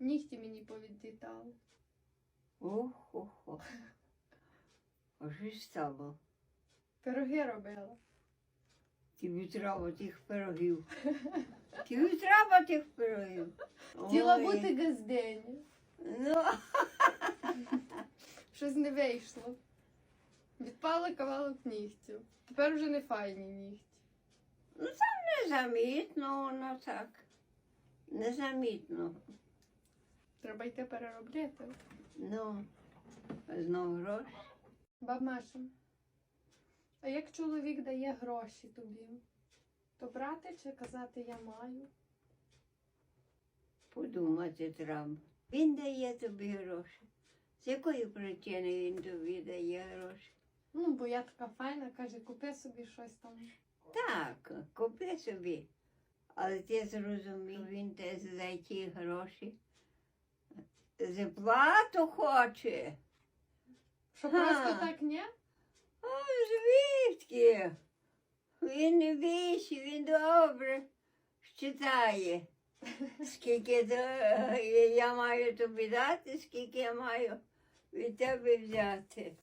Нігті мені повідлітали. Ох, ох, ох. А стало? Пироги робила. Тобі треба тих пирогів. Тобі треба тих пирогів. Хотіла Ой, бути газдені. Ну, Щось не вийшло. Відпали кавалок нігтів. Тепер вже не файні нігті. ну там незамітно воно так. Незамітно. Треба йти переробляти. Ну, знову гроші. Баб Маша, а як чоловік дає гроші тобі, то брати чи казати я маю? Подумати треба. Він дає тобі гроші. З якої причини він тобі дає гроші? Ну, бо я така файна, каже, купи собі щось там. Так, купи собі. Але ти зрозумів, він те за ті гроші. Заплату хоче. Що просто так ні? А звідки? Він не більше, він добре читає. Скільки то, я маю тобі дати, скільки я маю від тебе взяти.